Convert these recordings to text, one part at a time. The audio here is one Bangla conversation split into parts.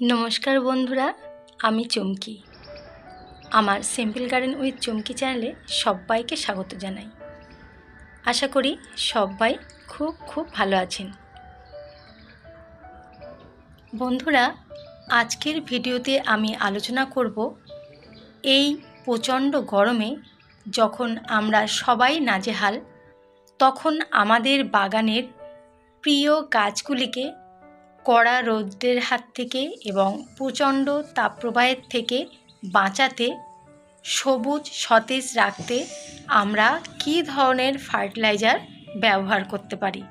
নমস্কার বন্ধুরা, আমি চুমকি। আমার সিম্পল গার্ডেন উইথ চুমকি চ্যানেলে সবাইকে স্বাগত জানাই। আশা করি সবাই খুব খুব ভালো আছেন। বন্ধুরা, আজকের ভিডিওতে আমি আলোচনা করব এই প্রচণ্ড গরমে যখন আমরা সবাই নাজেহাল, তখন আমাদের বাগানের প্রিয় গাছগুলিকে কড়া রৌদ্রের হাত থেকে এবং প্রচণ্ড তাপপ্রবাহের থেকে বাঁচাতে, সবুজ সতেজ রাখতে আমরা কী ধরনের ফার্টিলাইজার ব্যবহার করতে পারি?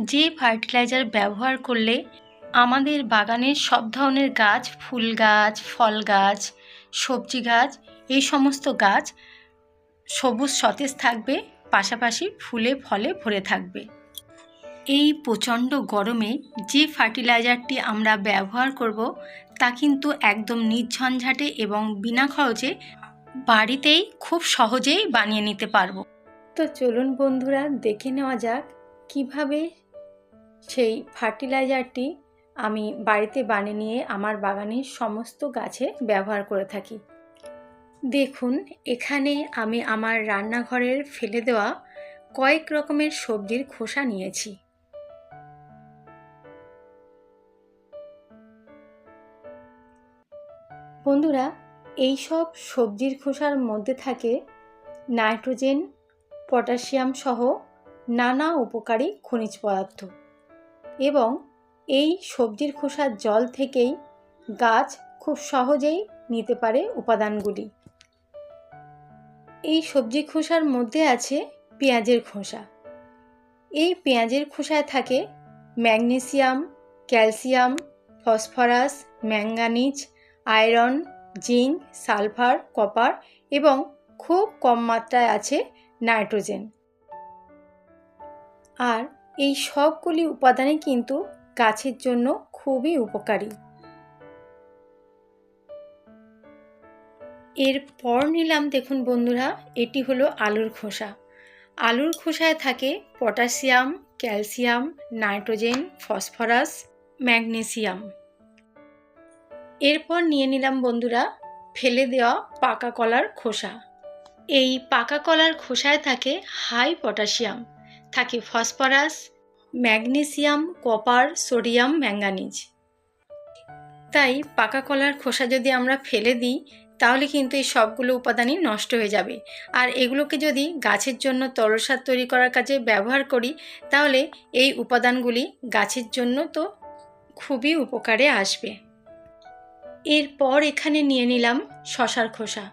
যে ফার্টিলাইজার ব্যবহার করলে আমাদের বাগানের সব ধরনের গাছ ফুল গাছ ফল গাছ সবজি গাছ এই সমস্ত গাছ সবুজ সতেজ থাকবে, পাশাপাশি ফুলে, ফলে ভরে থাকবে। এই প্রচণ্ড গরমে যে ফার্টিলাইজারটি আমরা ব্যবহার করব, তা কিন্তু একদম নির্ঝঞ্ঝাটে এবং বিনা খরচে বাড়িতেই খুব সহজেই বানিয়ে নিতে পারব। তো চলুন বন্ধুরা, দেখে নেওয়া যাক কীভাবে সেই ফার্টিলাইজারটি আমি বাড়িতে বানিয়ে নিয়ে আমার বাগানের সমস্ত গাছে ব্যবহার করে থাকি। দেখুন, এখানে আমি আমার রান্নাঘরের ফেলে দেওয়া কয়েক রকমের সবজির খোসা নিয়েছি। বন্ধুরা এই সব সবজির খোসার মধ্যে থাকে নাইট্রোজেন, পটাশিয়াম সহ নানা উপকারী খনিজ পদার্থ এবং এই সবজির খোসার জল থেকেই গাছ খুব সহজেই নিতে পারে উপাদানগুলি। এই সবজি খোসার মধ্যে আছে পেঁয়াজের খোসা। এই পেঁয়াজের খোসায় থাকে magnesium, calcium, phosphorus manganese iron, zinc, sulphur, copper এবং খুব কম মাত্রায় আছে নাইট্রোজেন। আর এই সবগুলি উপাদানই কিন্তু গাছের জন্য খুবই উপকারী। এরপর নিলাম দেখুন বন্ধুরা, এটি হলো আলুর খোসা। আলুর খোসায় থাকে potassium, calcium, nitrogen, phosphorus, magnesium. এরপর নিয়ে নিলাম বন্ধুরা ফেলে দেওয়া পাকা কলার খোসা। এই পাকা কলার খোসায় থাকে হাই পটাশিয়াম, থাকে phosphorus, magnesium, copper, sodium, manganese. তাই পাকা কলার খোসা যদি আমরা ফেলে দিই, তাহলে কিন্তু এই সবগুলো উপাদানই নষ্ট হয়ে যাবে। আর এগুলোকে যদি গাছের জন্য তরসার তৈরি করার কাজে ব্যবহার করি, তাহলে এই উপাদানগুলি গাছের জন্য তো খুবই উপকারে আসবে। এরপর এখানে নিয়ে নিলাম শশার খোসা।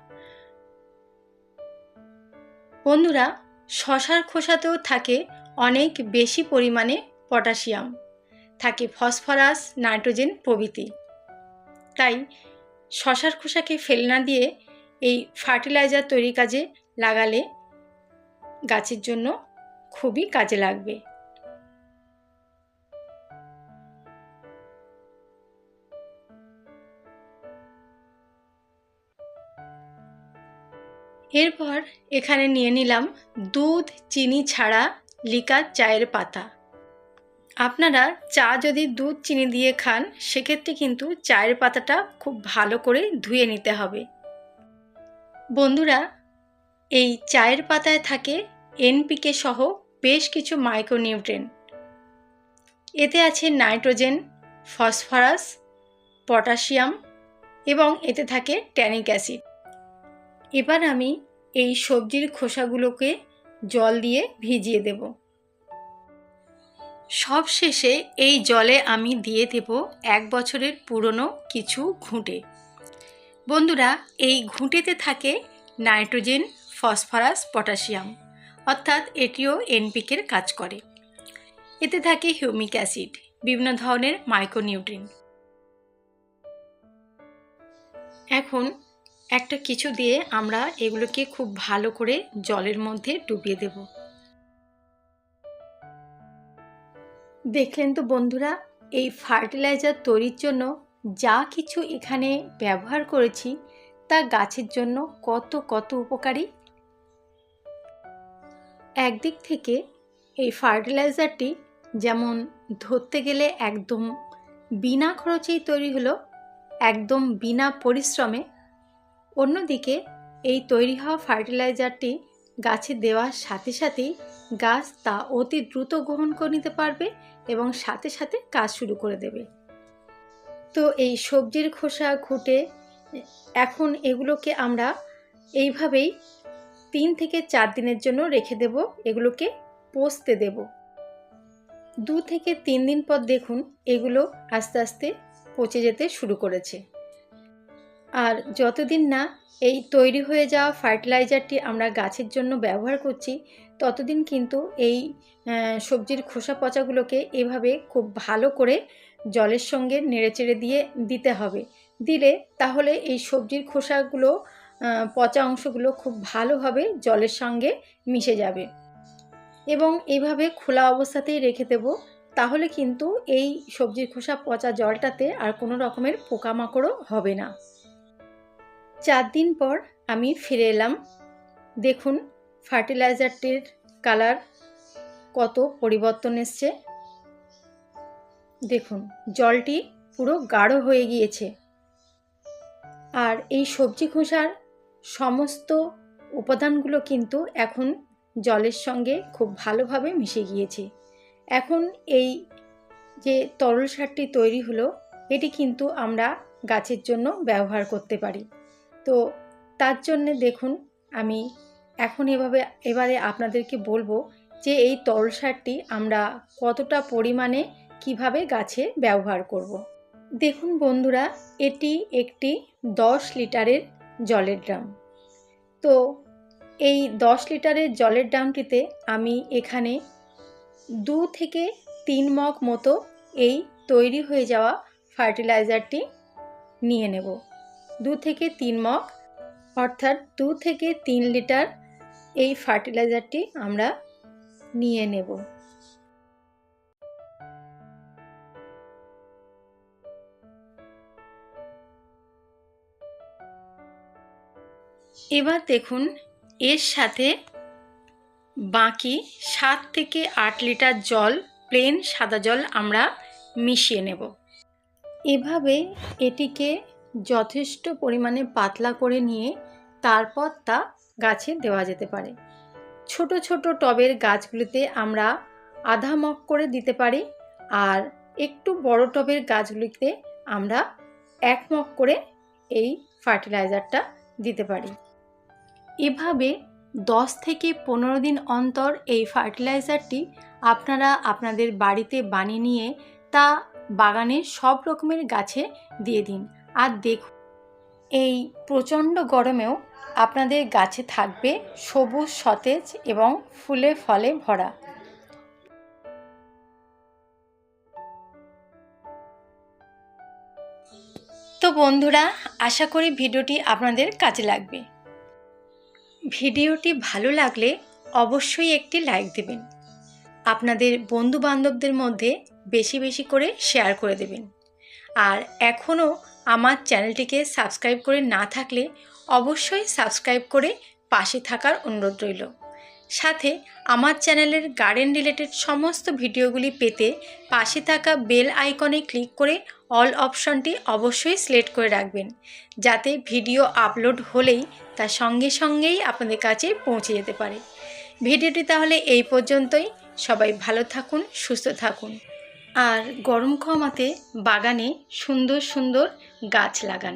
বন্ধুরা, শশার খোসাতেও থাকে অনেক বেশি পরিমাণে পটাশিয়াম। থাকে ফসফরাস, নাইট্রোজেন প্রভৃতি। তাই শশার খোসাকে ফেলে না দিয়ে এই ফার্টিলাইজার তৈরি কাজে লাগালে গাছের জন্য খুবই কাজে লাগবে। এরপর এখানে নিয়ে নিলাম দুধ, চিনি ছাড়া লিকার চায়ের পাতা। আপনারা চা যদি দুধ, চিনি দিয়ে খান, সেক্ষেত্রে কিন্তু চায়ের পাতাটা খুব ভালো করে ধুয়ে নিতে হবে। বন্ধুরা, এই চায়ের পাতায় থাকে এনপিকে সহ বেশ কিছু মাইক্রোনিউট্রেন এতে আছে নাইট্রোজেন, ফসফরাস, পটাশিয়াম এবং এতে থাকে ট্যানিক অ্যাসিড এবার আমি এই সবজির খোসাগুলোকে জল দিয়ে ভিজিয়ে দেব। সব শেষে এই জলে আমি দিয়ে দেব এক বছরের পুরনো কিছু ঘুঁটে। বন্ধুরা, এই ঘুঁটেতে থাকে নাইট্রোজেন, ফসফরাস, পটাশিয়াম। অর্থাৎ এটিও এনপিকের কাজ করে। এতে থাকে হিউমিক অ্যাসিড, বিভিন্ন ধরনের মাইক্রোনিউট্রিন এখন একটা কিছু দিয়ে আমরা এগুলোকে খুব ভালো করে জলের মধ্যে ডুবিয়ে দেব। দেখলেন তো বন্ধুরা, এই ফার্টিলাইজার তৈরির জন্য যা কিছু এখানে ব্যবহার করেছি তা গাছের জন্য কত কত উপকারী। একদিক থেকে এই ফার্টিলাইজারটি যেমন ধরতে গেলে একদম বিনা খরচেই তৈরি হলো, একদম বিনা পরিশ্রমে অন্যদিকে, এই তৈরি হওয়া ফার্টিলাইজারটি গাছে দেওয়ার সাথে সাথেই গাছ তা অতি দ্রুত গ্রহণ করে নিতে পারবে এবং সাথে সাথে কাজ শুরু করে দেবে। তো এই সবজির খোসা ঘুটে, এখন এগুলোকে আমরা এইভাবেই তিন থেকে চার দিনের জন্য রেখে দেব, এগুলোকে পোস্তে দেব। দু থেকে তিন দিন পর দেখুন, এগুলো আস্তে আস্তে পচে যেতে শুরু করেছে। আর যতদিন না এই তৈরি হয়ে যাওয়া ফার্টিলাইজারটি আমরা গাছের জন্য ব্যবহার করছি, ততদিন কিন্তু এই সবজির খোসা পচাগুলোকে এভাবে খুব ভালো করে জলের সঙ্গে নেড়েচেড়ে দিয়ে দিতে হবে। দিলে তাহলে এই সবজির খোসাগুলো পচা অংশগুলো খুব ভালোভাবে জলের সঙ্গে মিশে যাবে। এবং এইভাবে খোলা অবস্থাতেই রেখে দেব, তাহলে কিন্তু এই সবজির খোসা পচা জলটাতে আর কোনো রকমের পোকামাকড়ও হবে না। চার দিন পর আমি ফিরে এলাম। দেখুন, ফার্টিলাইজারটির কালার কত পরিবর্তন এসছে। দেখুন, জলটি পুরো গাঢ় হয়ে গিয়েছে। আর এই সবজি খোসার সমস্ত উপাদানগুলো কিন্তু এখন জলের সঙ্গে খুব ভালোভাবে মিশে গিয়েছে। এখন এই যে তরল সারটি তৈরি হলো, এটি কিন্তু আমরা গাছের জন্য ব্যবহার করতে পারি। তো তার জন্যে দেখুন, আমি এখন এভাবে, এবারে আপনাদেরকে বলব যে এই তরল সারটি আমরা কতটা পরিমাণে কীভাবে গাছে ব্যবহার করব। দেখুন বন্ধুরা, এটি একটি দশ লিটারের জলের ড্রাম তো এই দশ লিটারের জলের ড্রামটিতে আমি এখানে দু থেকে তিন মগ মতো এই তৈরি হয়ে যাওয়া ফার্টিলাইজারটি নিয়ে নেব দু থেকে তিন মগ, অর্থাৎ দু থেকে তিন লিটার এই ফার্টিলাইজারটি আমরা নিয়ে নেব। এবার দেখুন, এর সাথে বাকি সাত থেকে আট লিটার জল, প্লেন সাদা জল আমরা মিশিয়ে নেব। এভাবে এটিকে যথেষ্ট পরিমাণে পাতলা করে নিয়ে তারপর তা গাছে দেওয়া যেতে পারে। ছোট ছোট টবের গাছগুলিতে আমরা আধা মগ করে দিতে পারি আর একটু বড় টবের গাছগুলিতে আমরা এক মগ করে এই ফার্টিলাইজারটা দিতে পারি। এভাবে দশ থেকে পনেরো দিন অন্তর এই ফার্টিলাইজারটি আপনারা আপনাদের বাড়িতে বানিয়ে নিয়ে তা বাগানের সব রকমের গাছে দিয়ে দিন। আর দেখুন, এই প্রচণ্ড গরমেও আপনাদের গাছে থাকবে সবুজ, সতেজ এবং ফুলে ফলে ভরা। তো বন্ধুরা, আশা করি ভিডিওটি আপনাদের কাজে লাগবে। ভিডিওটি ভালো লাগলে অবশ্যই একটি লাইক দেবেন। আপনাদের বন্ধু বান্ধবদের মধ্যে বেশি বেশি করে শেয়ার করে দেবেন। আর এখনও আমার চ্যানেলটিকে সাবস্ক্রাইব করে না থাকলে অবশ্যই সাবস্ক্রাইব করে পাশে থাকার অনুরোধ রইল। সাথে আমার চ্যানেলের গার্ডেন রিলেটেড সমস্ত ভিডিওগুলি পেতে পাশে থাকা বেল আইকনে ক্লিক করে অল অপশনটি অবশ্যই সিলেক্ট করে রাখবেন, যাতে ভিডিও আপলোড হলেই তার সঙ্গে সঙ্গেই আপনাদের কাছে পৌঁছে যেতে পারে। ভিডিওটি তাহলে এই পর্যন্তই। সবাই ভালো থাকুন, সুস্থ থাকুন। আর গরম কমাতে বাগানে সুন্দর সুন্দর গাছ লাগান।